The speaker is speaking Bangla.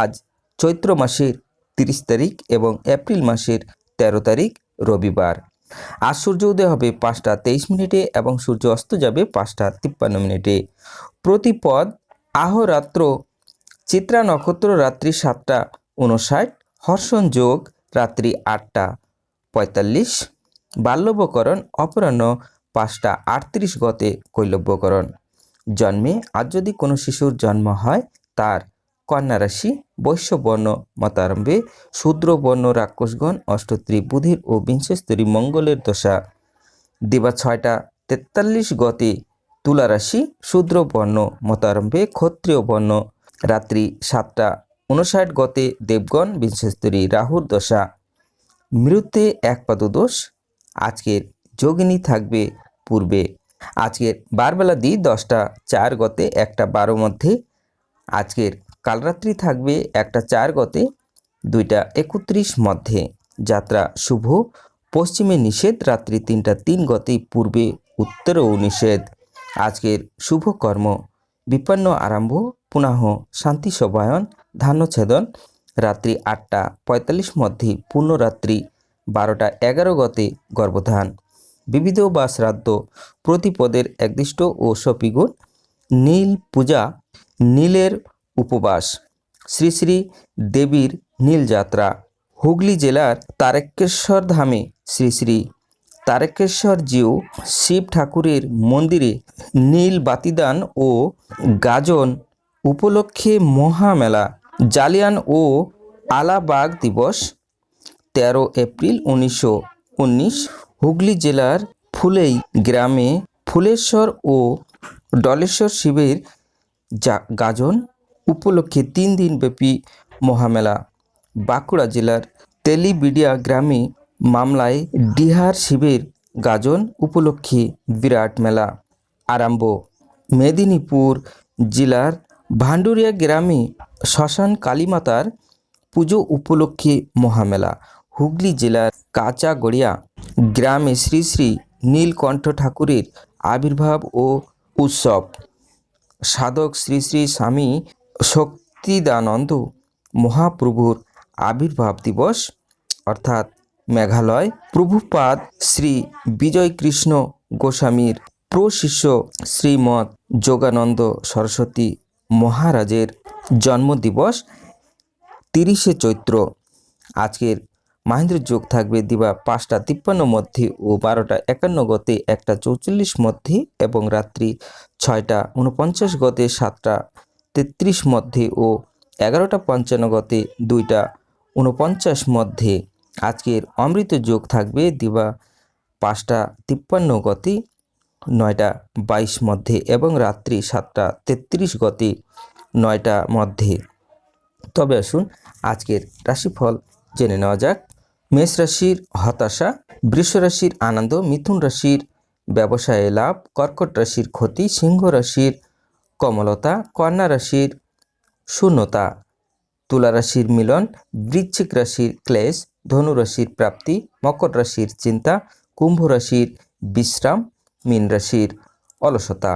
আজ চৈত্র মাসের তিরিশ তারিখ এবং এপ্রিল মাসের ১৩ তারিখ রবিবার। আজ সূর্য উদয় হবে পাঁচটা তেইশ মিনিটে এবং সূর্য অস্ত যাবে পাঁচটা তিপ্পান্ন মিনিটে। প্রতিপদ আহরাত্র, চিত্রা নক্ষত্র রাত্রি সাতটা উনষাট হর্ষণ যোগ রাত্রি আটটা পঁয়তাল্লিশ, বাল্যবকরণ অপরাহ্ন পাঁচটা আটত্রিশ গতে কৈলব্যকরণ। জন্মে আজ যদি কোনো শিশুর জন্ম হয়, তার কন্যা রাশি বৈশ্যবর্ণ মতারম্ভে শূদ্রবর্ণ রাক্ষসগণ, অষ্টত্রী বুধির ও বিংশস্তরী মঙ্গলের দশা। দিবা ছয়টা, তেতাল্লিশ গতে তুলা রাশি শূদ্রবর্ণ মতারম্ভে ক্ষত্রিয় বর্ণ। রাত্রি সাতটা উনষাট গতে দেবগণ, বিংশস্তরী রাহুর দশা। মৃত্যে এক পাদদোষ, আজকের যোগিনী থাকবে পূর্বে। আজকের বারবেলা দি দশটা, চার গতে একটা বারো মধ্যে, আজকের কালরাত্রি থাকবে একটা চার গতে, দুইটা একত্রিশ মধ্যে। যাত্রা শুভ। পশ্চিমে নিষেধ, রাত্রি তিনটা তিন গতে, পূর্বে উত্তরেও নিষেধ। আজকের শুভ কর্ম। বিপন্ন আরম্ভ পুনঃ শান্তি সবায়ন ধান্যছেদন। রাত্রি আটটা পঁয়তাল্লিশ মধ্যে, পূর্ণরাত্রি বারোটা এগারো গতে, গর্ভধান। বিবিধ বা শ্রাদ্ধ। প্রতিপদের একদিষ্ট ও সপিগুণ। নীল পূজা। নীলের উপবাস। শ্রী শ্রী দেবীর নীলযাত্রা। হুগলি জেলার তারকেশ্বর ধামে শ্রী শ্রী তারকেশ্বর জিউ শিব ঠাকুরের মন্দিরে নীল বাতিদান ও গাজন উপলক্ষে মহামেলা, জালিয়ান ও আলাবাগ দিবস, তেরো এপ্রিল উনিশশো উনিশ। হুগলি জেলার ফুলেই গ্রামে ফুলেশ্বর ও ডলেশ্বর শিবের গাজন উপলক্ষে তিন দিনব্যাপী মহামেলা। বাঁকুড়া জেলার তেলিবিডিয়া গ্রামে মামলায় ডিহার শিবের গাজন উপলক্ষে বিরাট মেলা আরম্ভ। মেদিনীপুর জেলার ভান্ডুরিয়া গ্রামে শ্মশান কালীমাতার পুজো উপলক্ষে মহামেলা। হুগলি জেলার কাঁচাগড়িয়া গ্রামে শ্রী শ্রী নীলকণ্ঠ ঠাকুরের আবির্ভাব ও উৎসব। সাধক শ্রী শ্রী স্বামী শক্তিদানন্দ মহাপ্রভুর আবির্ভাব দিবস, অর্থাৎ মেঘালয়। প্রভুপাদ শ্রী বিজয় কৃষ্ণ গোস্বামীর প্রশিষ্য শ্রীমৎ যোগানন্দ সরস্বতী মহারাজের জন্মদিবস, তিরিশে চৈত্র। আজকের মাহেন্দ্র যোগ থাকবে দিবা পাঁচটা তিপ্পান্ন মধ্যে ও বারোটা একান্ন গতে একটা চৌচল্লিশ মধ্যে এবং রাত্রি ছয়টা উনপঞ্চাশ গতে সাতটা তেত্রিশ মধ্যে ও এগারোটা পঞ্চান্ন গতে দুইটা উনপঞ্চাশ মধ্যে। আজকের অমৃত যোগ থাকবে দিবা পাঁচটা তিপ্পান্ন গতি, নয়টা বাইশ মধ্যে এবং রাত্রি সাতটা তেত্রিশ গতি, নয়টা মধ্যে। তবে আসুন আজকের রাশিফল জেনে নেওয়া যাক। মেষ রাশির হতাশা, বৃষ রাশির আনন্দ, মিথুন রাশির ব্যবসায়ে লাভ, কর্কট রাশির ক্ষতি, সিংহ রাশির কমলতা, কন্যা রাশির শূন্যতা, তুলা রাশির মিলন, বৃশ্চিক রাশির ক্লেশ, ধনু রাশির প্রাপ্তি, মকর রাশির চিন্তা, কুম্ভ রাশির বিশ্রাম, মীন রাশির অলসতা।